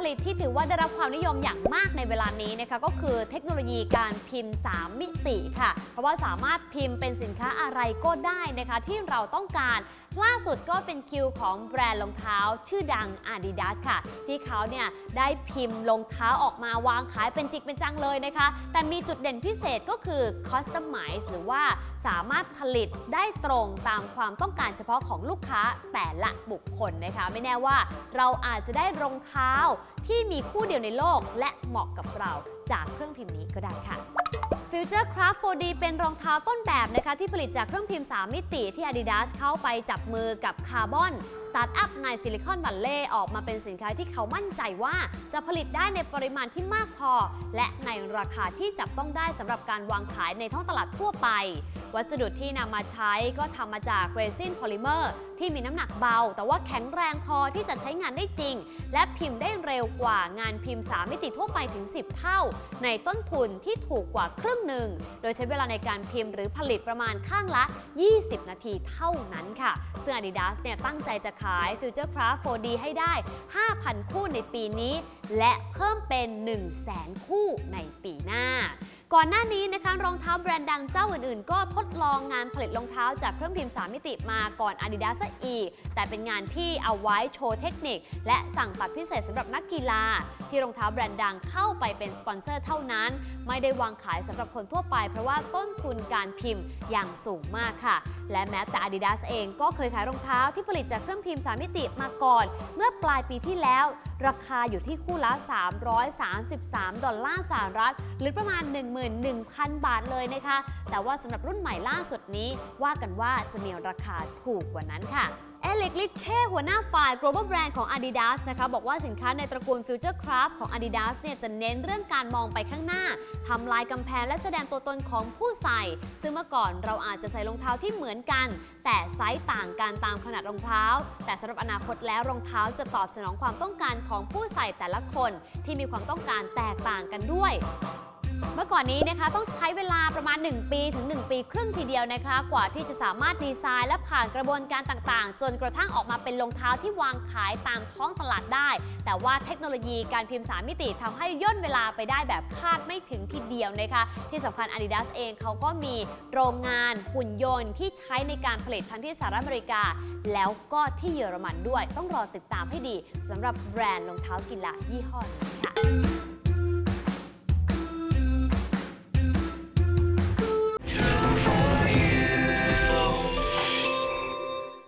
ผลิตที่ถือว่าได้รับความนิยมอย่างมากในเวลานี้นะคะก็คือเทคโนโลยีการพิมพ์ 3 มิติค่ะ เพราะว่าสามารถพิมพ์เป็นสินค้าอะไรก็ได้นะคะที่เราต้องการ ล่าสุดก็เป็นคิวของแบรนด์รองเท้าชื่อดัง Adidas ค่ะ ที่เขาเนี่ยได้พิมพ์รองเท้าออกมาวางขายเป็นจิกเป็นจังเลยนะคะ แต่มีจุดเด่นพิเศษก็คือ Customize หรือว่าสามารถผลิตได้ตรงตามความต้องการเฉพาะของลูกค้าแต่ละบุคคลนะคะ ไม่แน่ว่าเราอาจจะได้รองเท้าที่มีคู่เดียวในโลกและเหมาะกับเราจากเครื่องพิมพ์นี้ก็ได้ค่ะ Future Craft 4D เป็นรองเท้าต้นแบบนะคะที่ผลิตจากเครื่องพิมพ์ 3 มิติที่ Adidas เข้าไปจับมือกับ Carbon สตาร์ทอัพในซิลิคอนวัลเลย์ออกมาเป็นสินค้าที่เขามั่นใจว่า จะผลิตได้ในปริมาณที่มากพอ และในราคาที่จับต้องได้สำหรับการวางขายในท้องตลาดทั่วไป วัสดุที่นำมาใช้ก็ทำมาจากเรซินโพลิเมอร์ที่มีน้ำหนักเบา แต่ว่าแข็งแรงพอที่จะใช้งานได้จริง และพิมพ์ได้เร็วกว่างานพิมพ์ 3 มิติทั่วไปถึง 10 เท่า ในต้นทุนที่ถูกกว่าครึ่งหนึ่ง โดยใช้เวลาในการพิมพ์หรือผลิตประมาณข้างละ 20 นาทีเท่านั้นค่ะ ซึ่ง Adidas เนี่ยตั้งใจจะขาย Future Craft 4D ให้ได้ 5,000 คู่ในปีนี้ และเพิ่มเป็น 100,000 คู่ในปีหน้า ก่อนหน้านี้นะคะรองเท้าแบรนด์ดังเจ้าอื่นๆ ก็ทดลองงานผลิตรองเท้าจากเครื่องพิมพ์ 3 มิติมาก่อน Adidas ซะอีก แต่เป็นงานที่เอาไว้โชว์เทคนิค และสั่งตัดพิเศษสำหรับนักกีฬา ที่รองเท้าแบรนด์ดังเข้าไปเป็นสปอนเซอร์เท่านั้น ไม่ได้วางขายสำหรับคนทั่วไป เพราะว่าต้นทุนการพิมพ์อย่างสูงมากค่ะ และแม้แต่ Adidas เองก็เคยขายรองเท้าที่ผลิตจากเครื่องพิมพ์ 3 มิติมาก่อน เมื่อปลายปีที่แล้ว ราคาอยู่ที่คู่ละ 333 ดอลลาร์สหรัฐหรือประมาณ11,000 บาทเลยนะคะ แต่ว่าสำหรับรุ่นใหม่ล่าสุดนี้ ว่ากันว่าจะมีราคาถูกกว่านั้นค่ะเอลิกลิทเคหัวหน้าฝ่าย global brand ของ Adidas นะคะ บอกว่าสินค้าในตระกูล Future Craft ของ Adidas เนี่ยจะเน้นเรื่องการมองไปข้างหน้าทำลายกำแพงและแสดงตัวตนของผู้ใส่ ซึ่งเมื่อก่อนเราอาจจะใส่รองเท้าที่เหมือนกัน แต่ไซส์ต่างกันตามขนาดรองเท้า แต่สำหรับอนาคตแล้วรองเท้าจะตอบสนองความต้องการของผู้ใส่แต่ละคน ที่มีความต้องการแตกต่างกันด้วย เมื่อก่อนนี้นะคะต้องใช้เวลาประมาณ 1 ปีถึง 1 ปีครึ่งทีเดียวนะคะ กว่าที่จะสามารถดีไซน์และผ่านกระบวนการต่างๆ จนกระทั่งออกมาเป็นรองเท้าที่วางขายตามท้องตลาดได้ แต่ว่าเทคโนโลยีการพิมพ์3มิติทำให้ย่นเวลาไปได้แบบคาดไม่ถึงทีเดียวนะคะ ที่สำคัญ Adidas เองเขาก็มีโรงงานหุ่นยนต์ที่ใช้ในการผลิตทั้งที่สหรัฐอเมริกา แล้วก็ที่เยอรมันด้วย ต้องรอติดตามให้ดีสำหรับแบรนด์รองเท้ากีฬายี่ห้อนี้ค่ะ